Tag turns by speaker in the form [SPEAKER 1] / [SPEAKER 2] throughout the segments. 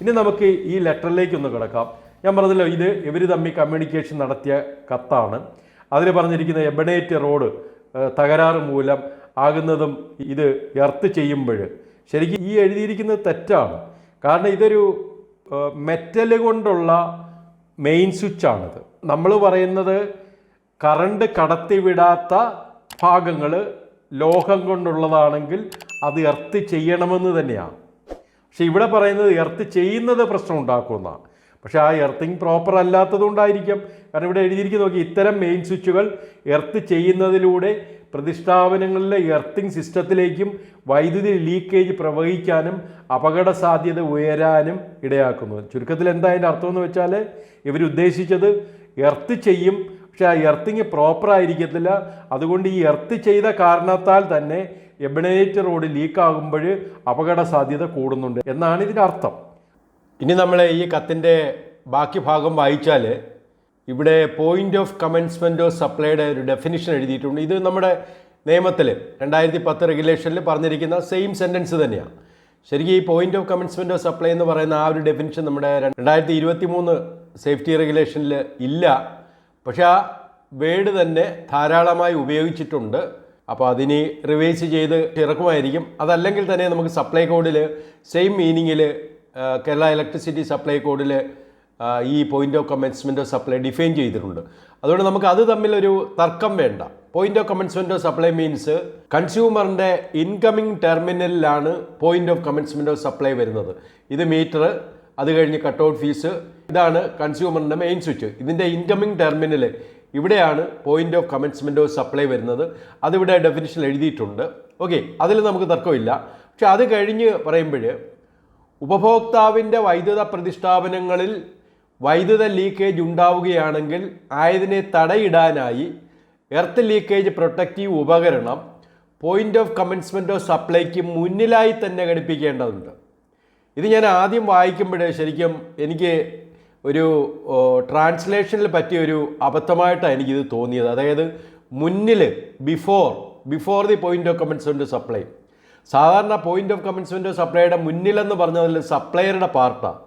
[SPEAKER 1] ഇനി നമുക്ക് ഈ ലെറ്ററിലേക്ക് ഒന്ന് കിടക്കാം. ഞാൻ പറഞ്ഞല്ലോ ഇത് ഇവർ തമ്മിൽ കമ്മ്യൂണിക്കേഷൻ നടത്തിയ കത്താണ്. അതിൽ പറഞ്ഞിരിക്കുന്ന എബണേറ്റ് റോഡ് തകരാറ് മൂലം ആകുന്നതും ഇത് എർത്ത് ചെയ്യുമ്പോൾ ശരിക്കും ഈ എഴുതിയിരിക്കുന്നത് തെറ്റാണ്. കാരണം ഇതൊരു മെറ്റൽ കൊണ്ടുള്ള മെയിൻ സ്വിച്ചാണിത് നമ്മൾ പറയുന്നത് കറണ്ട് കടത്തിവിടാത്ത ഭാഗങ്ങൾ ലോഹം കൊണ്ടുള്ളതാണെങ്കിൽ അത് എർത്ത് ചെയ്യണമെന്ന് തന്നെയാണ്. പക്ഷെ ഇവിടെ പറയുന്നത് എർത്ത് ചെയ്യുന്നത് പ്രശ്നം ഉണ്ടാക്കുമെന്നാണ്. പക്ഷേ ആ എർത്തിങ് പ്രോപ്പർ അല്ലാത്തതുകൊണ്ടായിരിക്കാം. കാരണം ഇവിടെ എഴുതിയിരിക്കുന്ന നോക്കി ഇത്തരം മെയിൻ സ്വിച്ചുകൾ എർത്ത് ചെയ്യുന്നതിലൂടെ പ്രതിഷ്ഠാപനങ്ങളിലെ എർത്തിങ് സിസ്റ്റത്തിലേക്കും വൈദ്യുതി ലീക്കേജ് പ്രവഹിക്കാനും അപകട സാധ്യത ഉയരാനും ഇടയാക്കുന്നു. ചുരുക്കത്തിൽ എന്താ അതിന്റെ അർത്ഥം എന്ന് വെച്ചാൽ ഇവരുദ്ദേശിച്ചത് എർത്ത് ചെയ്യും പക്ഷേ ആ എർത്തിങ് പ്രോപ്പർ ആയിരിക്കത്തില്ല. അതുകൊണ്ട് ഈ എർത്ത് ചെയ്ത കാരണത്താൽ തന്നെ എബിനേറ്റ് റോഡ് ലീക്കാകുമ്പോൾ അപകട സാധ്യത കൂടുന്നുണ്ട് എന്നാണ് ഇതിന്റെ അർത്ഥം. ഇനി നമ്മൾ ഈ കത്തിന്റെ ബാക്കി ഭാഗം വായിച്ചാൽ ഇവിടെ പോയിന്റ് ഓഫ് കമൻസ്മെന്റ് ഓഫ് സപ്ലൈയുടെ ഒരു ഡെഫിനിഷൻ എഴുതിയിട്ടുണ്ട്. ഇത് നമ്മുടെ നിയമത്തിൽ രണ്ടായിരത്തി പത്ത് റെഗുലേഷനിൽ പറഞ്ഞിരിക്കുന്ന സെയിം സെന്റൻസ് തന്നെയാണ്. ശരിക്കും ഈ point of commencement of supply എന്ന് പറയുന്ന ആ ഒരു ഡെഫിനിഷൻ നമ്മുടെ രണ്ടായിരത്തി ഇരുപത്തി മൂന്ന് സേഫ്റ്റി റെഗുലേഷനിൽ ഇല്ല. പക്ഷേ ആ വേഡ് തന്നെ ധാരാളമായി ഉപയോഗിച്ചിട്ടുണ്ട്. അപ്പോൾ അതിനി റിവേഴ്സ് ചെയ്ത് ഇറക്കുമായിരിക്കും. അതല്ലെങ്കിൽ തന്നെ നമുക്ക് സപ്ലൈ കോഡിൽ സെയിം മീനിങ്ങിൽ കേരള ഇലക്ട്രിസിറ്റി സപ്ലൈ കോഡിൽ ഈ point of commencement of supply define ചെയ്തിട്ടുണ്ട്. അതുകൊണ്ട് നമുക്ക് അത് തമ്മിലൊരു തർക്കം വേണ്ട. Point of commencement of supply means കൺസ്യൂമറിന്റെ incoming ടെർമിനലിലാണ് point of commencement of supply വരുന്നത്. ഇത് മീറ്റർ അത് കഴിഞ്ഞ് കട്ട് ഔട്ട് ഫീസ് ഇതാണ് കൺസ്യൂമറിന്റെ മെയിൻ സ്വിച്ച് ഇതിന്റെ ഇൻകമിംഗ് ടെർമിനൽ ഇവിടെയാണ് point of commencement of supply വരുന്നത്. അതിവിടെ ഡെഫിനിഷൻ എഴുതിയിട്ടുണ്ട്. ഓക്കെ അതിൽ നമുക്ക് തർക്കമില്ല. പക്ഷെ അത് കഴിഞ്ഞ് പറയുമ്പോൾ ഉപഭോക്താവിന്റെ വൈദ്യുത പ്രതിഷ്ഠാപനങ്ങളിൽ വൈദ്യുത ലീക്കേജ് ഉണ്ടാവുകയാണെങ്കിൽ ആയതിനെ തടയിടാനായി എർത്ത് ലീക്കേജ് പ്രൊട്ടക്റ്റീവ് ഉപകരണം പോയിന്റ് ഓഫ് കമൻസ്മെന്റ് ഓഫ് സപ്ലൈക്ക് മുന്നിലായി തന്നെ ഘടിപ്പിക്കേണ്ടതുണ്ട്. ഇത് ഞാൻ ആദ്യം വായിക്കുമ്പോൾ ശരിക്കും എനിക്ക് ഒരു ട്രാൻസ്ലേഷനിൽ പറ്റിയ ഒരു അബദ്ധമായിട്ടാണ് എനിക്കിത് തോന്നിയത്. അതായത് മുന്നിൽ before before the point of commence window supply സാധാരണ പോയിന്റ് ഓഫ് കമൻസ് വിൻഡോ സപ്ലൈയുടെ മുന്നിലെന്ന് പറഞ്ഞതിൽ സപ്ലയറുടെ പാർട്ടാണ്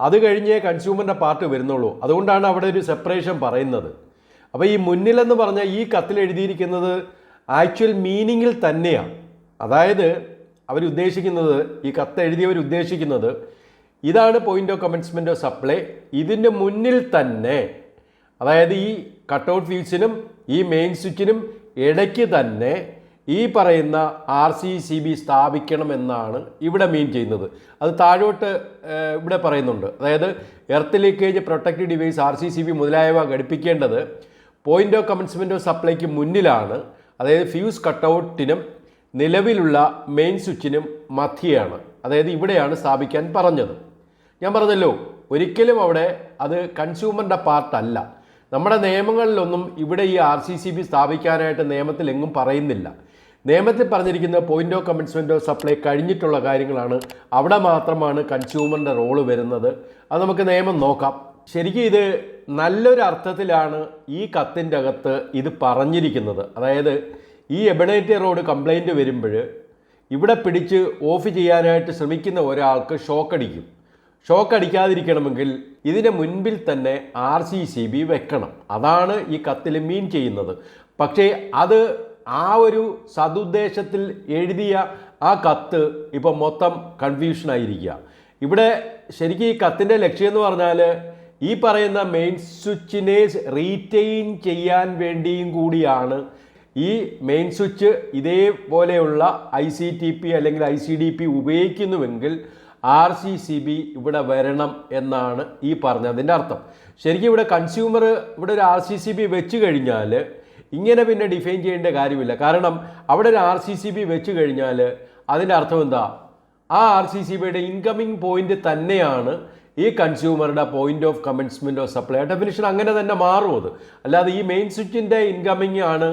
[SPEAKER 1] അത് കഴിഞ്ഞേ കൺസ്യൂമറിന്റെ പാർട്ട് വരുന്നുള്ളൂ. അതുകൊണ്ടാണ് അവിടെ ഒരു സെപ്പറേഷൻ പറയുന്നത്. അപ്പോൾ ഈ മുന്നിലെന്ന് പറഞ്ഞ ഈ കത്തിൽ എഴുതിയിരിക്കുന്നത് ആക്ച്വൽ മീനിങ്ങിൽ തന്നെയാണ് അതായത് അവരുദ്ദേശിക്കുന്നത് ഈ കത്ത് എഴുതിയവർ ഉദ്ദേശിക്കുന്നത് ഇതാണ് point of commencement of supply ഇതിന്റെ മുന്നിൽ തന്നെ അതായത് ഈ കട്ടൗട്ട് ഫ്യൂസിനും ഈ മെയിൻ സ്വിച്ചിനും ഇടയ്ക്ക് തന്നെ ഈ പറയുന്ന ആർ സി സി ബി സ്ഥാപിക്കണമെന്നാണ് ഇവിടെ മീൻ ചെയ്യുന്നത്. അത് താഴോട്ട് ഇവിടെ പറയുന്നുണ്ട്. അതായത് earth leakage protective device R C C B മുതലായവ ഘടിപ്പിക്കേണ്ടത് പോയിന്റ് ഓഫ് കമൻസ്മെന്റ് ഓഫ് സപ്ലൈക്ക് മുന്നിലാണ്. അതായത് ഫ്യൂസ് കട്ടൗട്ടിനും നിലവിലുള്ള മെയിൻ സ്വിച്ചിനും മധ്യയാണ്. അതായത് ഇവിടെയാണ് സ്ഥാപിക്കാൻ പറഞ്ഞത്. ഞാൻ പറഞ്ഞല്ലോ ഒരിക്കലും അവിടെ അത് കൺസ്യൂമറിന്റെ പാർട്ടല്ല നമ്മുടെ നിയമങ്ങളിലൊന്നും ഇവിടെ ഈ ആർ സി സി ബി സ്ഥാപിക്കാനായിട്ട് നിയമത്തിൽ എങ്ങും പറയുന്നില്ല. നിയമത്തിൽ പറഞ്ഞിരിക്കുന്ന പോയിന്റ് ഓഫ് സപ്ലൈ കഴിഞ്ഞിട്ടുള്ള കാര്യങ്ങളാണ്. അവിടെ മാത്രമാണ് കൺസ്യൂമറിന്റെ റോൾ വരുന്നത്. അത് നമുക്ക് നിയമം നോക്കാം. ശരിക്കും ഇത് നല്ലൊരു അർത്ഥത്തിലാണ് ഈ കത്തിന്റെ അകത്ത് ഇത് പറഞ്ഞിരിക്കുന്നത്. അതായത് ഈ എബണേറ്റി റോഡ് കംപ്ലൈന്റ് വരുമ്പോൾ ഇവിടെ പിടിച്ച് ഓഫ് ചെയ്യാനായിട്ട് ശ്രമിക്കുന്ന ഒരാൾക്ക് ഷോക്ക് അടിക്കും. ഷോക്ക് അടിക്കാതിരിക്കണമെങ്കിൽ ഇതിന് മുൻപിൽ തന്നെ ആർ സി സി ബി വെക്കണം. അതാണ് ഈ കത്തിൽ മീൻ ചെയ്യുന്നത്. പക്ഷേ അത് ആ ഒരു സതുദ്ദേശത്തിൽ എഴുതിയ ആ കത്ത് ഇപ്പോൾ മൊത്തം കൺഫ്യൂഷനായിരിക്കുക. ഇവിടെ ശരിക്കും ഈ കത്തിന്റെ ലക്ഷ്യം എന്ന് പറഞ്ഞാൽ ഈ പറയുന്ന മെയിൻ സ്വിച്ചിനെ റീറ്റെയിൻ ചെയ്യാൻ വേണ്ടിയും കൂടിയാണ് ഈ മെയിൻ സ്വിച്ച് ഇതേപോലെയുള്ള ഐ സി ടി പി അല്ലെങ്കിൽ ഐ സി ഡി പി ഉപയോഗിക്കുന്നുവെങ്കിൽ ആർ സി സി ബി ഇവിടെ വരണം എന്നാണ് ഈ പറഞ്ഞതിന്റെ അർത്ഥം. ശരിക്കും ഇവിടെ കൺസ്യൂമർ ഇവിടെ ഒരു ആർ സി സി ബി വെച്ച് കഴിഞ്ഞാൽ ഇങ്ങനെ പിന്നെ ഡിഫൈൻ ചെയ്യേണ്ട കാര്യമില്ല. കാരണം അവിടെ ഒരു ആർ സി സി ബി വെച്ച് കഴിഞ്ഞാൽ അതിന്റെ അർത്ഥം എന്താ? ആ ആർ സി സി ബിയുടെ ഇൻകമിങ് പോയിന്റ് തന്നെയാണ് ഈ കൺസ്യൂമറുടെ point of commencement of supply definition അങ്ങനെ തന്നെ മാറും അത്. അല്ലാതെ ഈ മെയിൻ സ്വിച്ചിന്റെ ഇൻകമിങ് ആണ്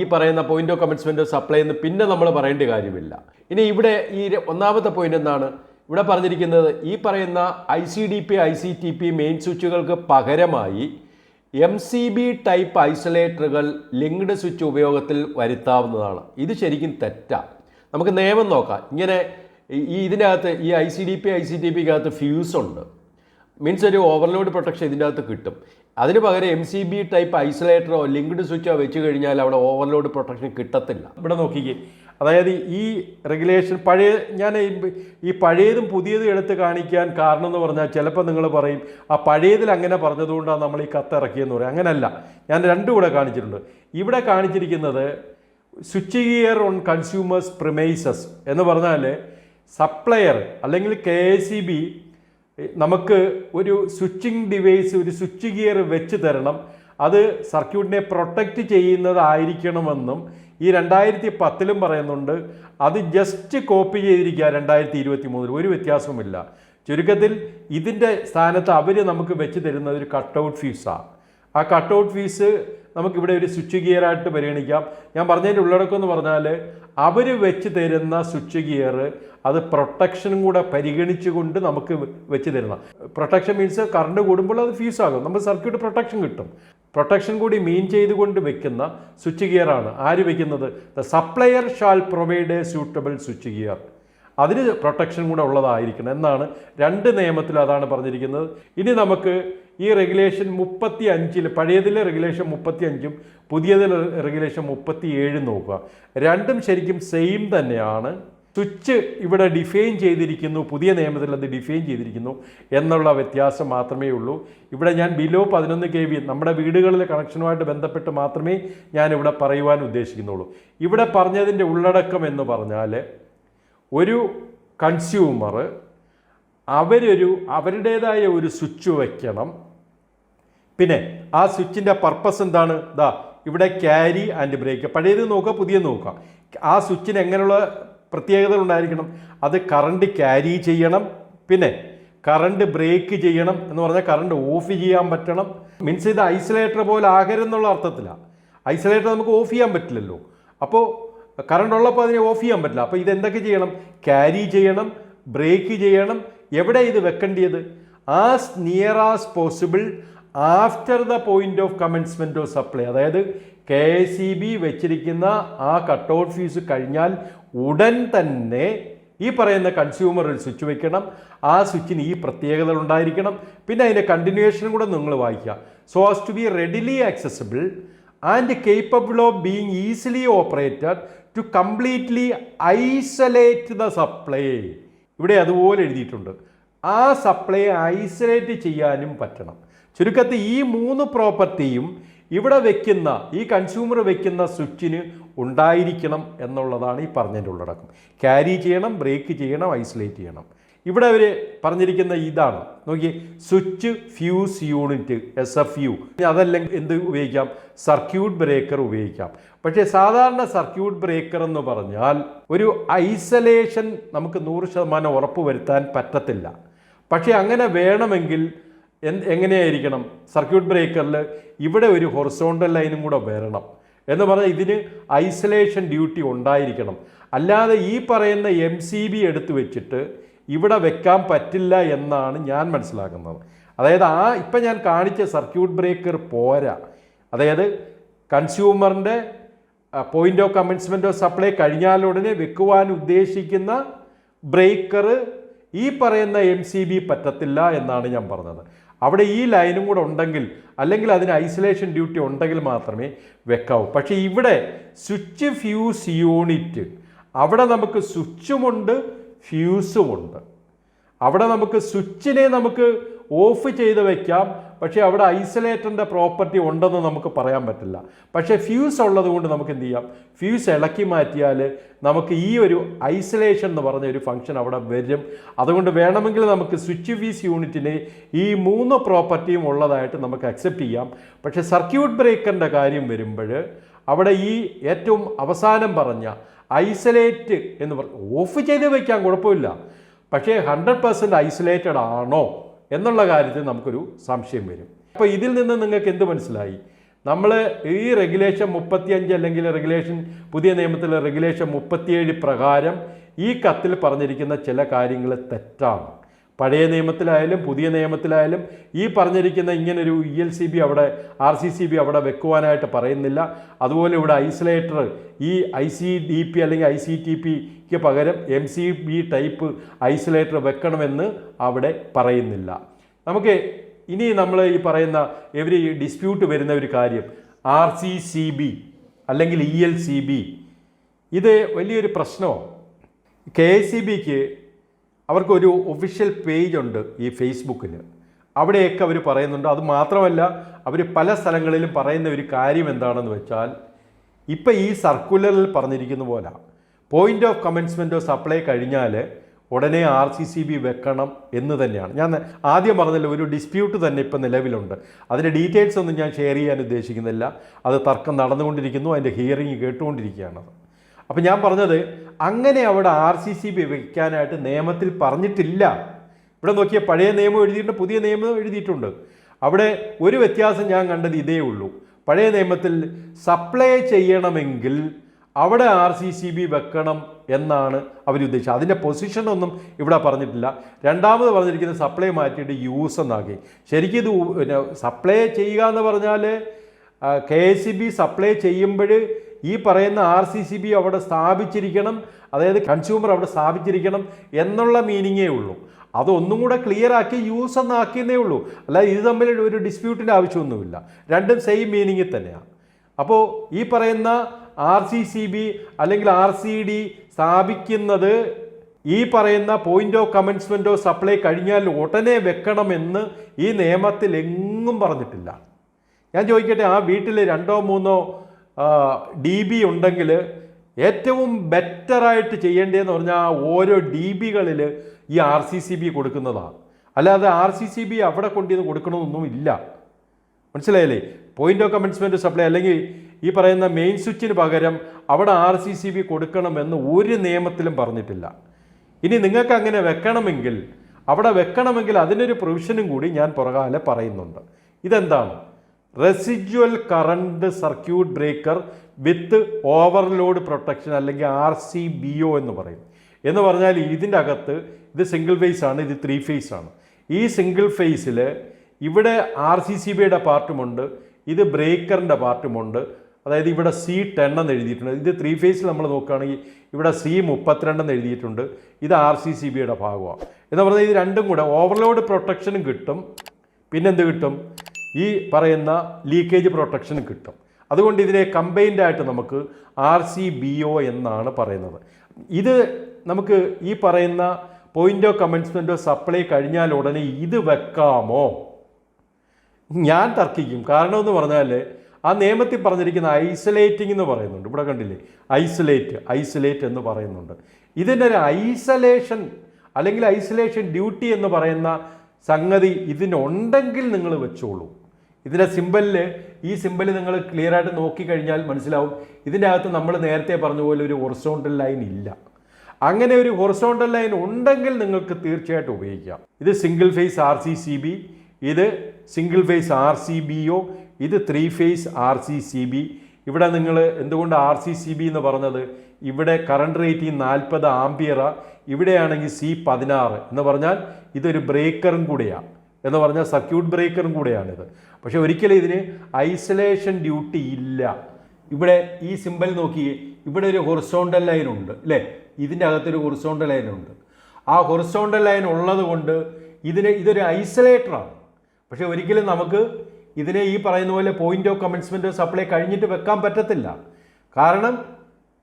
[SPEAKER 1] ഈ പറയുന്ന പോയിന്റ് ഓഫ് സപ്ലൈ എന്ന് പിന്നെ നമ്മൾ പറയേണ്ട കാര്യമില്ല. ഇനി ഇവിടെ ഈ ഒന്നാമത്തെ പോയിന്റ് എന്താണ്? ഇവിടെ പറഞ്ഞിരിക്കുന്നത് ഈ പറയുന്ന I C D P I C T P main സ്വിച്ചുകൾക്ക് പകരമായി എം സി ബി ടൈപ്പ് ഐസൊലേറ്ററുകൾ ലിങ്ക്ഡ് സ്വിച്ച് ഉപയോഗത്തിൽ വരുത്താവുന്നതാണ്. ഇത് ശരിക്കും തെറ്റാണ് നമുക്ക് നിയമം നോക്കാം. ഇങ്ങനെ
[SPEAKER 2] ഈ ഇതിനകത്ത് ഈ I C D P I C T പിക്കകത്ത് fuse ഉണ്ട്. മീൻസ് ഒരു ഓവർലോഡ് പ്രൊട്ടക്ഷൻ ഇതിന്റെ അകത്ത് കിട്ടും. അതിന് പകരം എം സി ബി ടൈപ്പ് ഐസൊലേറ്ററോ ലിങ്ക്ഡ് സ്വിച്ചോ വെച്ച് കഴിഞ്ഞാൽ അവിടെ ഓവർലോഡ് പ്രൊട്ടക്ഷൻ കിട്ടത്തില്ല.
[SPEAKER 1] ഇവിടെ നോക്കിക്കേ. അതായത് ഈ റെഗുലേഷൻ പഴയ ഞാൻ ഈ- പഴയതും പുതിയതും എടുത്ത് കാണിക്കാൻ കാരണം എന്ന് പറഞ്ഞാൽ ചിലപ്പോൾ നിങ്ങൾ പറയും ആ പഴയതിൽ അങ്ങനെ പറഞ്ഞതുകൊണ്ടാണ് നമ്മൾ ഈ കത്ത് ഇറക്കിയെന്ന് പറയും. അങ്ങനല്ല. ഞാൻ രണ്ടും കൂടെ കാണിച്ചിട്ടുണ്ട്. ഇവിടെ കാണിച്ചിരിക്കുന്നത് switch gear on consumer's premises എന്ന് പറഞ്ഞാൽ സപ്ലയർ അല്ലെങ്കിൽ കെ എ സി ബി നമുക്ക് ഒരു സ്വിച്ചിങ് ഡിവൈസ് ഒരു സ്വിച്ച് ഗിയർ വെച്ച് തരണം. അത് സർക്യൂട്ടിനെ പ്രൊട്ടക്റ്റ് ചെയ്യുന്നതായിരിക്കണമെന്നും ഈ രണ്ടായിരത്തി പത്തിലും പറയുന്നുണ്ട്. അത് ജസ്റ്റ് കോപ്പി ചെയ്തിരിക്കുക രണ്ടായിരത്തി ഇരുപത്തി മൂന്നിൽ ഒരു വ്യത്യാസവുമില്ല. ചുരുക്കത്തിൽ ഇതിന്റെ സ്ഥാനത്ത് അവർ നമുക്ക് വെച്ച് തരുന്നത് ഒരു കട്ടൗട്ട് ഫീസാണ് ആ. കട്ടൗട്ട് ഫീസ് നമുക്കിവിടെ ഒരു സ്വിച്ച് ഗിയറായിട്ട് പരിഗണിക്കാം. ഞാൻ പറഞ്ഞതിന്റെ ഉള്ളടക്കം എന്ന് പറഞ്ഞാൽ അവർ വെച്ച് തരുന്ന സ്വിച്ച് ഗിയർ അത് പ്രൊട്ടക്ഷനും കൂടെ പരിഗണിച്ചുകൊണ്ട് നമുക്ക് വെച്ച് തരുന്ന പ്രൊട്ടക്ഷൻ മീൻസ് കറണ്ട് കൂടുമ്പോൾ അത് ഫീസാകും നമുക്ക് സർക്യൂട്ട് പ്രൊട്ടക്ഷൻ കിട്ടും. പ്രൊട്ടക്ഷൻ കൂടി മീൻ ചെയ്തുകൊണ്ട് വെക്കുന്ന സ്വിച്ച് ഗിയറാണ് ആര് വെക്കുന്നത്? The supplier shall provide a suitable switch gear അതിന് പ്രൊട്ടക്ഷൻ കൂടെ ഉള്ളതായിരിക്കണം. എന്നാണ് രണ്ട് നിയമത്തിൽ അതാണ് പറഞ്ഞിരിക്കുന്നത്. ഇനി നമുക്ക് ഈ റെഗുലേഷൻ മുപ്പത്തി അഞ്ചിൽ പഴയതിലെ റെഗുലേഷൻ മുപ്പത്തി അഞ്ചും പുതിയതിലെ റെഗുലേഷൻ മുപ്പത്തി ഏഴും നോക്കുക. രണ്ടും ശരിക്കും സെയിം തന്നെയാണ്. സ്വിച്ച് ഇവിടെ ഡിഫൈൻ ചെയ്തിരിക്കുന്നു പുതിയ നിയമത്തിൽ അത് ഡിഫൈൻ ചെയ്തിരിക്കുന്നു എന്നുള്ള വ്യത്യാസം മാത്രമേ ഉള്ളൂ. ഇവിടെ ഞാൻ ബിലോ പതിനൊന്ന് കെ വി നമ്മുടെ വീടുകളിലെ കണക്ഷനുമായിട്ട് ബന്ധപ്പെട്ട് മാത്രമേ ഞാൻ ഇവിടെ പറയുവാൻ ഉദ്ദേശിക്കുന്നുള്ളൂ. ഇവിടെ പറഞ്ഞതിന്റെ ഉള്ളടക്കം എന്ന് പറഞ്ഞാൽ ഒരു കൺസ്യൂമർ അവരൊരു അവരുടേതായ ഒരു സ്വിച്ച് വയ്ക്കണം പിന്നെ ആ സ്വിച്ചിന്റെ പർപ്പസ് എന്താണ്? ദാ ഇവിടെ ക്യാരി ആൻഡ് ബ്രേക്ക് പഴയത് നോക്കുക പുതിയത് നോക്കുക. ആ സ്വിച്ചിന് എങ്ങനെയുള്ള പ്രത്യേകതകൾ ഉണ്ടായിരിക്കണം? അത് കറണ്ട് ക്യാരി ചെയ്യണം പിന്നെ കറണ്ട് ബ്രേക്ക് ചെയ്യണം എന്ന് പറഞ്ഞാൽ കറണ്ട് ഓഫ് ചെയ്യാൻ പറ്റണം. മീൻസ് ഇത് ഐസൊലേറ്റർ പോലെ ആകരുന്നുള്ള അർത്ഥത്തിലാണ് ഐസൊലേറ്റർ നമുക്ക് ഓഫ് ചെയ്യാൻ പറ്റില്ലല്ലോ. അപ്പോൾ കറണ്ട് ഉള്ളപ്പോൾ അതിനെ ഓഫ് ചെയ്യാൻ പറ്റില്ല. അപ്പോൾ ഇത് എന്തൊക്കെ ചെയ്യണം? ക്യാരി ചെയ്യണം ബ്രേക്ക് ചെയ്യണം. എവിടെ ഇത് വെക്കേണ്ടത് as near as possible after the point of commencement of supply അതായത് കെ ഇ ബി വെച്ചിരിക്കുന്ന ആ കട്ട് ഔട്ട് ഫീസ് കഴിഞ്ഞാൽ ഉടൻ തന്നെ ഈ പറയുന്ന കൺസ്യൂമർ ഒരു സ്വിച്ച് വെക്കണം. ആ സ്വിച്ചിന് ഈ പ്രത്യേകതകൾ ഉണ്ടായിരിക്കണം. പിന്നെ അതിന്റെ കണ്ടിന്യൂഷനും കൂടെ നിങ്ങൾ വായിക്കുക. So as to be readily accessible and capable of being easily operated to completely isolate the supply ഇവിടെ അതുപോലെ എഴുതിയിട്ടുണ്ട്. ആ സപ്ലൈ ഐസൊലേറ്റ് ചെയ്യാനും പറ്റണം. ചുരുക്കത്തിൽ ഈ മൂന്ന് പ്രോപ്പർട്ടിയും ഇവിടെ വെക്കുന്ന ഈ കൺസ്യൂമർ വെക്കുന്ന സ്വിച്ചിന് ഉണ്ടായിരിക്കണം എന്നുള്ളതാണ് ഈ പറഞ്ഞതിന്റെ ഉള്ളടക്കം. ക്യാരി ചെയ്യണം ബ്രേക്ക് ചെയ്യണം ഐസൊലേറ്റ് ചെയ്യണം. ഇവിടെ അവർ പറഞ്ഞിരിക്കുന്ന ഇതാണ്. നോക്കി switch fuse unit S F U അതല്ലെങ്കിൽ എന്ത് ഉപയോഗിക്കാം? സർക്യൂട്ട് ബ്രേക്കർ ഉപയോഗിക്കാം. പക്ഷേ സാധാരണ സർക്യൂട്ട് ബ്രേക്കർ എന്ന് പറഞ്ഞാൽ ഒരു ഐസൊലേഷൻ നമുക്ക് നൂറ് ശതമാനം ഉറപ്പ് വരുത്താൻ പറ്റത്തില്ല. പക്ഷേ അങ്ങനെ വേണമെങ്കിൽ എങ്ങനെയായിരിക്കണം? സർക്യൂട്ട് ബ്രേക്കറിൽ ഇവിടെ ഒരു ഹൊറിസോണ്ടൽ ലൈനും കൂടെ വരണം. എന്ന് പറഞ്ഞാൽ ഇതിന് ഐസൊലേഷൻ ഡ്യൂട്ടി ഉണ്ടായിരിക്കണം. അല്ലാതെ ഈ പറയുന്ന എം സി ബി എടുത്തു വെച്ചിട്ട് ഇവിടെ വെക്കാൻ പറ്റില്ല എന്നാണ് ഞാൻ മനസ്സിലാക്കുന്നത്. അതായത് ആ ഇപ്പം ഞാൻ കാണിച്ച സർക്യൂട്ട് ബ്രേക്കർ പോരാ. അതായത് കൺസ്യൂമറിന്റെ point of commencement of supply കഴിഞ്ഞാലുടനെ വെക്കുവാൻ ഉദ്ദേശിക്കുന്ന ബ്രേക്കർ ഈ പറയുന്ന എം പറ്റത്തില്ല എന്നാണ് ഞാൻ പറഞ്ഞത്. അവിടെ ഈ ലൈനും കൂടെ ഉണ്ടെങ്കിൽ അല്ലെങ്കിൽ അതിന് ഐസൊലേഷൻ ഡ്യൂട്ടി ഉണ്ടെങ്കിൽ മാത്രമേ വെക്കാവൂ. പക്ഷേ ഇവിടെ സ്വിച്ച് ഫ്യൂസ് യൂണിറ്റ്. അവിടെ നമുക്ക് സ്വിച്ചുമുണ്ട് ഫ്യൂസുമുണ്ട് അവിടെ നമുക്ക് സ്വിച്ചിനെ നമുക്ക് ഓഫ് ചെയ്ത് വയ്ക്കാം പക്ഷേ അവിടെ ഐസൊലേറ്ററിന്റെ പ്രോപ്പർട്ടി ഉണ്ടെന്ന് നമുക്ക് പറയാൻ പറ്റില്ല. പക്ഷേ ഫ്യൂസ് ഉള്ളത് കൊണ്ട് നമുക്ക് എന്ത് ചെയ്യാം? ഫ്യൂസ് ഇളക്കി മാറ്റിയാൽ നമുക്ക് ഈ ഒരു ഐസൊലേഷൻ എന്ന് പറഞ്ഞ ഒരു ഫംഗ്ഷൻ അവിടെ വരും. അതുകൊണ്ട് വേണമെങ്കിൽ നമുക്ക് സ്വിച്ച് ഫീസ് യൂണിറ്റിന് ഈ മൂന്ന് പ്രോപ്പർട്ടിയും ഉള്ളതായിട്ട് നമുക്ക് അക്സെപ്റ്റ് ചെയ്യാം. പക്ഷേ സർക്യൂട്ട് ബ്രേക്കറിന്റെ കാര്യം വരുമ്പോൾ അവിടെ ഈ ഏറ്റവും അവസാനം പറഞ്ഞ ഐസൊലേറ്റ് എന്ന് പറ ഓഫ് ചെയ്ത് വയ്ക്കാൻ കുഴപ്പമില്ല. പക്ഷേ ഹൺഡ്രഡ് പെർസെന്റ് ഐസൊലേറ്റഡ് ആണോ? എന്നുള്ള കാര്യത്തിൽ നമുക്കൊരു സംശയം വരും. അപ്പോൾ ഇതിൽ നിന്ന് നിങ്ങൾക്ക് എന്ത് മനസ്സിലായി? നമ്മൾ ഈ റെഗുലേഷൻ മുപ്പത്തിയഞ്ച് അല്ലെങ്കിൽ റെഗുലേഷൻ പുതിയ നിയമത്തിലെ റെഗുലേഷൻ മുപ്പത്തിയേഴ് പ്രകാരം ഈ കത്തിൽ പറഞ്ഞിരിക്കുന്ന ചില കാര്യങ്ങൾ തെറ്റാണ്. പഴയ നിയമത്തിലായാലും പുതിയ നിയമത്തിലായാലും ഈ പറഞ്ഞിരിക്കുന്ന ഇങ്ങനൊരു ഇ എൽ സി ബി അവിടെ ആർ സി സി ബി അവിടെ വെക്കുവാനായിട്ട് പറയുന്നില്ല. അതുപോലെ ഇവിടെ ഐസൊലേറ്റർ ഈ ഐ സി ഡി പി അല്ലെങ്കിൽ ഐ സി ടി പി ബിക്ക് പകരം M C B type isolator വെക്കണമെന്ന് അവിടെ പറയുന്നില്ല. നമുക്ക് ഇനി നമ്മൾ ഈ പറയുന്ന എവരി ഡിസ്പ്യൂട്ട് വരുന്ന ഒരു കാര്യം ആർ സി സി ബി അല്ലെങ്കിൽ ഇ എൽ സി ബി ഇത് വലിയൊരു പ്രശ്നമോ കെ സി ബിക്ക് അവർക്കൊരു ഒഫീഷ്യൽ പേജ് ഉണ്ട് ഈ ഫേസ്ബുക്കിൽ അവിടെയൊക്കെ അവർ പറയുന്നുണ്ട്. അത് മാത്രമല്ല അവർ പല സ്ഥലങ്ങളിലും പറയുന്ന ഒരു കാര്യം എന്താണെന്ന് വെച്ചാൽ ഇപ്പം ഈ സർക്കുലറിൽ പറഞ്ഞിരിക്കുന്ന പോലെ. പോയിന്റ് ഓഫ് കമൻസ്മെന്റോ സപ്ലൈ കഴിഞ്ഞാൽ ഉടനെ ആർ സി സി ബി വെക്കണം എന്ന് തന്നെയാണ്. ഞാൻ ആദ്യം പറഞ്ഞല്ലോ ഒരു ഡിസ്പ്യൂട്ട് തന്നെ ഇപ്പം നിലവിലുണ്ട്. അതിന്റെ ഡീറ്റെയിൽസ് ഒന്നും ഞാൻ ഷെയർ ചെയ്യാൻ ഉദ്ദേശിക്കുന്നില്ല. അത് തർക്കം നടന്നുകൊണ്ടിരിക്കുന്നു അതിന്റെ ഹിയറിംഗ് കേട്ടുകൊണ്ടിരിക്കുകയാണ് അപ്പം ഞാൻ പറഞ്ഞത് അങ്ങനെ അവിടെ ആർ സി സി ബി വയ്ക്കാനായിട്ട് നിയമത്തിൽ പറഞ്ഞിട്ടില്ല. ഇവിടെ നോക്കിയ പഴയ നിയമം എഴുതിയിട്ടുണ്ട് പുതിയ നിയമം എഴുതിയിട്ടുണ്ട്. അവിടെ ഒരു വ്യത്യാസം ഞാൻ കണ്ടത് ഇതേ ഉള്ളൂ. പഴയ നിയമത്തിൽ സപ്ലൈ ചെയ്യണമെങ്കിൽ അവിടെ ആർ സി സി ബി വെക്കണം എന്നാണ് അവരുദ്ദേശിച്ചത് അതിന്റെ പൊസിഷനൊന്നും ഇവിടെ പറഞ്ഞിട്ടില്ല. രണ്ടാമത് പറഞ്ഞിരിക്കുന്ന സപ്ലൈ മാറ്റിയിട്ട് യൂസ് എന്നാക്കി. ശരിക്കും ഇത് പിന്നെ സപ്ലൈ ചെയ്യുക എന്ന് പറഞ്ഞാൽ K S C B supply ചെയ്യുമ്പോൾ ഈ പറയുന്ന ആർ സി സി ബി അവിടെ സ്ഥാപിച്ചിരിക്കണം അതായത് കൺസ്യൂമർ അവിടെ സ്ഥാപിച്ചിരിക്കണം എന്നുള്ള മീനിങ്ങേ ഉള്ളൂ. അതൊന്നും കൂടെ ക്ലിയർ ആക്കി യൂസ് എന്നാക്കിയെന്നേ ഉള്ളൂ. അല്ലാതെ ഇത് തമ്മിൽ ഒരു ഡിസ്പ്യൂട്ടിന്റെ ആവശ്യമൊന്നുമില്ല. രണ്ടും സെയിം മീനിങ്ങിൽ തന്നെയാണ് അപ്പോൾ ഈ പറയുന്ന ആർ സി സി ബി അല്ലെങ്കിൽ ആർ സി ഡി സ്ഥാപിക്കുന്നത് ഈ പറയുന്ന പോയിന്റോ ഓഫ് കമൻസ്മെന്റ് സപ്ലൈ കഴിഞ്ഞാൽ ഉടനെ വെക്കണമെന്ന് ഈ നിയമത്തിൽ എങ്ങും പറഞ്ഞിട്ടില്ല. ഞാൻ ചോദിക്കട്ടെ ആ വീട്ടിൽ രണ്ടോ മൂന്നോ ഡി ബി ഉണ്ടെങ്കിൽ ഏറ്റവും ബെറ്ററായിട്ട് ചെയ്യേണ്ടതെന്ന് പറഞ്ഞാൽ ഓരോ ഡി ബികളിൽ ഈ ആർ സി സി ബി കൊടുക്കുന്നതാണ്. അല്ലാതെ ആർ സി സി ബി അവിടെ കൊണ്ടുവന്ന് കൊടുക്കണമെന്നൊന്നും ഇല്ല. മനസ്സിലായില്ലേ? പോയിന്റ് ഓഫ് കമൻസ്മെന്റ് സപ്ലൈ അല്ലെങ്കിൽ ഈ പറയുന്ന മെയിൻ സ്വിച്ചിന് പകരം അവിടെ ആർ സി സി ബി കൊടുക്കണമെന്ന് ഒരു നിയമത്തിലും പറഞ്ഞിട്ടില്ല. ഇനി നിങ്ങൾക്ക് അങ്ങനെ വെക്കണമെങ്കിൽ അവിടെ വെക്കണമെങ്കിൽ അതിനൊരു പ്രൊവിഷനും കൂടി ഞാൻ പുറകാലെ പറയുന്നുണ്ട്. ഇതെന്താണ്? Residual current circuit breaker with overload protection അല്ലെങ്കിൽ ആർ സി ബി ഒ എന്ന് പറയും. എന്ന് പറഞ്ഞാൽ ഇതിന്റെ അകത്ത് ഇത് സിംഗിൾ ഫേസ് ആണ് ഇത് ത്രീ ഫേസ് ആണ്. ഈ സിംഗിൾ ഫേസിൽ ഇവിടെ ആർ സി സി ബിയുടെ പാർട്ടുമുണ്ട് ഇത് ബ്രേക്കറിന്റെ പാർട്ടുമുണ്ട് അതായത് ഇവിടെ സി ടെൻ എന്ന് എഴുതിയിട്ടുണ്ട്. ഇത് ത്രീ ഫേസിൽ നമ്മൾ നോക്കുകയാണെങ്കിൽ ഇവിടെ സി മുപ്പത്തിരണ്ടെന്ന് എഴുതിയിട്ടുണ്ട്. ഇത് ആർ സി സി ബിയുടെ ഭാഗമാണ്. എന്ന് പറഞ്ഞാൽ ഇത് രണ്ടും കൂടെ ഓവർലോഡ് പ്രൊട്ടക്ഷനും കിട്ടും. പിന്നെന്ത് കിട്ടും? ഈ പറയുന്ന ലീക്കേജ് പ്രൊട്ടക്ഷനും കിട്ടും. അതുകൊണ്ട് ഇതിനെ കമ്പൈൻഡ് ആയിട്ട് നമുക്ക് ആർ സി ബി ഒ എന്നാണ് പറയുന്നത്. ഇത് നമുക്ക് ഈ പറയുന്ന പോയിന്റോ കമൻസ്മെന്റോ സപ്ലൈ കഴിഞ്ഞാൽ ഉടനെ ഇത് വെക്കാമോ? ഞാൻ തർക്കിക്കും. കാരണം എന്ന് പറഞ്ഞാൽ ആ നിയമത്തിൽ പറഞ്ഞിരിക്കുന്ന ഐസൊലേറ്റിംഗ് എന്ന് പറയുന്നുണ്ട്. ഇവിടെ കണ്ടില്ലേ? ഐസൊലേറ്റ് ഐസൊലേറ്റ് എന്ന് പറയുന്നുണ്ട്. ഇതിന്റെ ഒരു ഐസൊലേഷൻ അല്ലെങ്കിൽ ഐസൊലേഷൻ ഡ്യൂട്ടി എന്ന് പറയുന്ന സംഗതി ഇതിനുണ്ടെങ്കിൽ നിങ്ങൾ വെച്ചോളൂ. ഇതിന്റെ സിമ്പലിൽ ഈ സിമ്പൽ നിങ്ങൾ ക്ലിയർ ആയിട്ട് നോക്കിക്കഴിഞ്ഞാൽ മനസ്സിലാവും. ഇതിന്റെ അകത്ത് നമ്മൾ നേരത്തെ പറഞ്ഞ പോലെ ഒരു ഹൊറിസോണ്ടൽ ലൈൻ ഇല്ല. അങ്ങനെ ഒരു ഹൊറിസോണ്ടൽ ലൈൻ ഉണ്ടെങ്കിൽ നിങ്ങൾക്ക് തീർച്ചയായിട്ടും ഉപയോഗിക്കാം. ഇത് single phase R C C B ഇത് സിംഗിൾ ഫേസ് ആർ സി ഇത് three phase R C C B ഇവിടെ നിങ്ങൾ എന്തുകൊണ്ട് ആർ സി സി ബി എന്ന് പറഞ്ഞത്? ഇവിടെ കറണ്ട് റേറ്റിംഗ് നാൽപ്പത് ആംപിയറ ഇവിടെയാണെങ്കിൽ സി പതിനാറ് എന്ന് പറഞ്ഞാൽ ഇതൊരു ബ്രേക്കറും കൂടെയാണ് എന്ന് പറഞ്ഞാൽ സർക്യൂട്ട് ബ്രേക്കറും കൂടെയാണിത്. പക്ഷേ ഒരിക്കലും ഇതിന് ഐസൊലേഷൻ ഡ്യൂട്ടി ഇല്ല. ഇവിടെ ഈ സിമ്പൽ നോക്കിയേ ഇവിടെ ഒരു ഹൊറിസോണ്ടൽ ലൈൻ ഉണ്ട് അല്ലേ? ഇതിന്റെ അകത്തൊരു ഹൊറിസോണ്ടൽ ലൈൻ ഉണ്ട്. ആ ഹൊറിസോണ്ടൽ ലൈൻ ഉള്ളത് കൊണ്ട് ഇതിന് ഇതൊരു ഐസൊലേറ്ററാണ് പക്ഷേ ഒരിക്കലും നമുക്ക് ഇതിനെ ഈ പറയുന്ന പോലെ പോയിന്റ് ഓഫ് കമൻസ്മെന്റ് സപ്ലൈ കഴിഞ്ഞിട്ട് വെക്കാൻ പറ്റത്തില്ല. കാരണം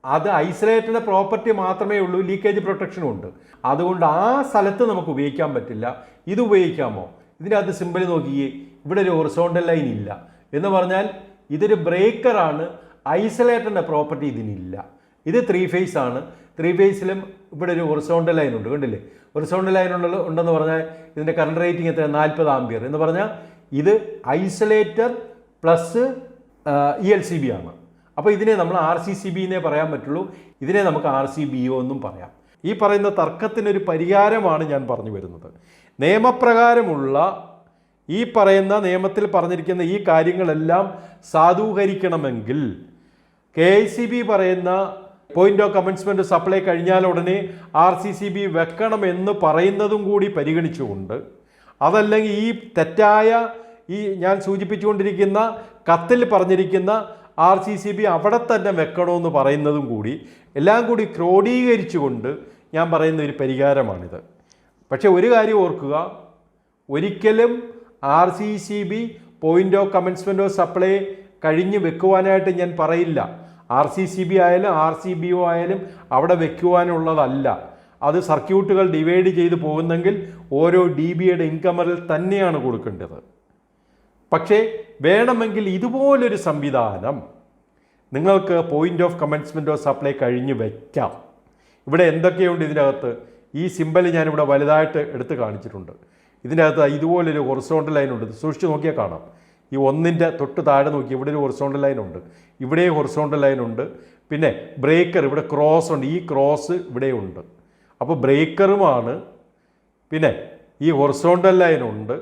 [SPEAKER 1] അത് ഐസൊലേറ്റഡ് പ്രോപ്പർട്ടി മാത്രമേ ഉള്ളൂ ലീക്കേജ് പ്രൊട്ടക്ഷനും ഉണ്ട്. അതുകൊണ്ട് ആ സ്ഥലത്ത് നമുക്ക് ഉപയോഗിക്കാൻ പറ്റില്ല. ഇത് ഉപയോഗിക്കാമോ? ഇതിന്റെ അത് സിമ്പിൾ നോക്കിയേ ഇവിടെ ഒരു ഹൊറിസോണ്ടൽ ലൈൻ ഇല്ല. എന്ന് പറഞ്ഞാൽ ഇതൊരു ബ്രേക്കറാണ് ഐസൊലേറ്ററിന്റെ പ്രോപ്പർട്ടി ഇതിനില്ല. ഇത് ത്രീ ഫേസ് ആണ്. ത്രീ ഫേസിലും ഇവിടെ ഒരു ഹൊറിസോണ്ടൽ ലൈൻ ഉണ്ട് കണ്ടില്ലേ? ഹൊറിസോണ്ടൽ ലൈൻ ഉണ്ടെന്ന് പറഞ്ഞാൽ ഇതിന്റെ കറണ്ട് റേറ്റിംഗ് എത്ര നാൽപ്പത് ആംബിയർ എന്ന് പറഞ്ഞാൽ ഇത് isolator plus E L C B ആണ്. അപ്പോൾ ഇതിനെ നമ്മൾ ആർ സി സി ബിന്നേ പറയാൻ പറ്റുള്ളൂ. ഇതിനെ നമുക്ക് ആർ സി ബി ഒ എന്നും പറയാം. ഈ പറയുന്ന തർക്കത്തിനൊരു പരിഹാരമാണ് ഞാൻ പറഞ്ഞു വരുന്നത്. നിയമപ്രകാരമുള്ള ഈ പറയുന്ന നിയമത്തിൽ പറഞ്ഞിരിക്കുന്ന ഈ കാര്യങ്ങളെല്ലാം സാധൂകരിക്കണമെങ്കിൽ കെ ഐ സി ബി പറയുന്ന പോയിന്റ് ഓഫ് കമൻസ്മെന്റ് സപ്ലൈ കഴിഞ്ഞാൽ ഉടനെ ആർ സി സി ബി വെക്കണമെന്ന് പറയുന്നതും കൂടി പരിഗണിച്ചുകൊണ്ട് അതല്ലെങ്കിൽ ഈ തെറ്റായ ഈ ഞാൻ സൂചിപ്പിച്ചുകൊണ്ടിരിക്കുന്ന കത്തിൽ പറഞ്ഞിരിക്കുന്ന ആർ സി സി ബി അവിടെ തന്നെ വെക്കണമെന്ന് പറയുന്നതും കൂടി എല്ലാം കൂടി ക്രോഡീകരിച്ചുകൊണ്ട് ഞാൻ പറയുന്ന ഒരു പരിഹാരമാണിത്. പക്ഷേ ഒരു കാര്യം ഓർക്കുക ഒരിക്കലും ആർ സി സി ബി പോയിന്റോ കമൻസ്മെന്റോ സപ്ലൈ കഴിഞ്ഞ് വെക്കുവാനായിട്ട് ഞാൻ പറയില്ല. ആർ സി സി ബി ആയാലും ആർ സി ബി ഒ ആയാലും അവിടെ വെക്കുവാനുള്ളതല്ല. അത് സർക്യൂട്ടുകൾ ഡിവൈഡ് ചെയ്ത് പോകുന്നെങ്കിൽ ഓരോ ഡി ബിയുടെ ഇൻകമറിൽ തന്നെയാണ് കൊടുക്കേണ്ടത്. പക്ഷേ വേണമെങ്കിൽ ഇതുപോലൊരു സംവിധാനം നിങ്ങൾക്ക് point of commencement of supply കഴിഞ്ഞ് വയ്ക്കാം ഇവിടെ എന്തൊക്കെയുണ്ട് ഇതിനകത്ത്? ഈ സിമ്പൽ ഞാനിവിടെ വലുതായിട്ട് എടുത്ത് കാണിച്ചിട്ടുണ്ട്. ഇതിന്റെ അകത്ത് ഇതുപോലൊരു ലൈൻ ഉണ്ട്. സൂക്ഷിച്ച് നോക്കിയാൽ കാണാം. ഈ ഒന്നിന്റെ തൊട്ട് താഴെ നോക്കി ഇവിടെ ഒരു ഹൊറിസോണ്ടൽ ലൈൻ ഉണ്ട്. ഇവിടെ ലൈൻ ഉണ്ട്. പിന്നെ ബ്രേക്കർ ഇവിടെ ക്രോസ് ഉണ്ട്. ഈ ക്രോസ് ഇവിടെ ഉണ്ട്. അപ്പോൾ ബ്രേക്കറുമാണ്. പിന്നെ ഈ ഹൊറിസോണ്ടൽ ഉണ്ട്.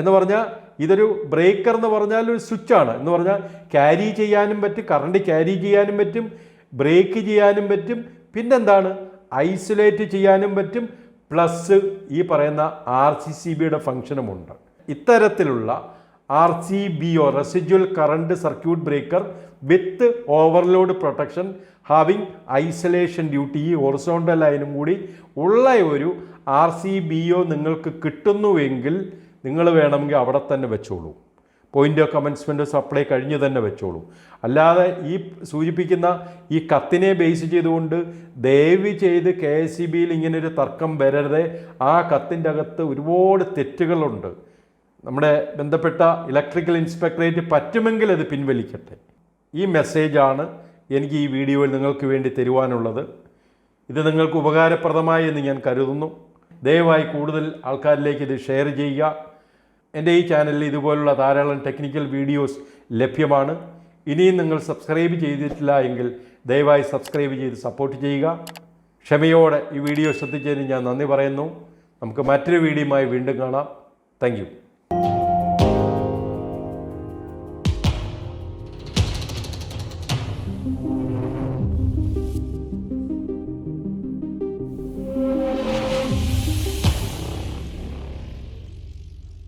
[SPEAKER 1] എന്ന് പറഞ്ഞാൽ ഇതൊരു ബ്രേക്കർ എന്ന് പറഞ്ഞാൽ ഒരു സ്വിച്ചാണ്. എന്ന് പറഞ്ഞാൽ ക്യാരി ചെയ്യാനും പറ്റും കറണ്ട് ക്യാരി ചെയ്യാനും പറ്റും ബ്രേക്ക് ചെയ്യാനും പറ്റും പിന്നെന്താണ്? ഐസൊലേറ്റ് ചെയ്യാനും പറ്റും പ്ലസ് ഈ പറയുന്ന ആർ സി സി ബിയുടെ ഫംഗ്ഷനുമുണ്ട്. ഇത്തരത്തിലുള്ള R C B O residual current circuit breaker with overload protection having isolation duty ഈ ഹൊറിസോണ്ടൽ ലൈനും കൂടി ഉള്ള ഒരു ആർ സി ബി ഒ നിങ്ങൾക്ക് കിട്ടുന്നുവെങ്കിൽ നിങ്ങൾ വേണമെങ്കിൽ അവിടെ തന്നെ വെച്ചോളൂ. പോയിന്റ് ഓഫ് സപ്ലൈ കഴിഞ്ഞ് തന്നെ വെച്ചോളൂ. അല്ലാതെ ഈ സൂചിപ്പിക്കുന്ന ഈ കത്തിനെ ബേസ് ചെയ്തുകൊണ്ട് ദയവ് ചെയ്ത് കെ എസ് സി ബിയിൽ ഇങ്ങനൊരു തർക്കം വരരുത്. ആ കത്തിന്റെ അകത്ത് ഒരുപാട് തെറ്റുകളുണ്ട്. നമ്മുടെ ബന്ധപ്പെട്ട ഇലക്ട്രിക്കൽ ഇൻസ്പെക്ടറേറ്റ് പറ്റുമെങ്കിൽ അത് പിൻവലിക്കട്ടെ. ഈ മെസ്സേജാണ് എനിക്ക് ഈ വീഡിയോയിൽ നിങ്ങൾക്ക് വേണ്ടി തരുവാനുള്ളത്. ഇത് നിങ്ങൾക്ക് ഉപകാരപ്രദമായി എന്ന് ഞാൻ കരുതുന്നു. ദയവായി കൂടുതൽ ആൾക്കാരിലേക്ക് ഇത് ഷെയർ ചെയ്യുക. എന്റെ ഈ ചാനലിൽ ഇതുപോലുള്ള ധാരാളം ടെക്നിക്കൽ വീഡിയോസ് ലഭ്യമാണ്. ഇനിയും നിങ്ങൾ സബ്സ്ക്രൈബ് ചെയ്തിട്ടില്ല എങ്കിൽ ദയവായി സബ്സ്ക്രൈബ് ചെയ്ത് സപ്പോർട്ട് ചെയ്യുക. ക്ഷമയോടെ ഈ വീഡിയോ ശ്രദ്ധിച്ചതിന് ഞാൻ നന്ദി പറയുന്നു. നമുക്ക് മറ്റൊരു വീഡിയോയുമായി വീണ്ടും കാണാം. താങ്ക്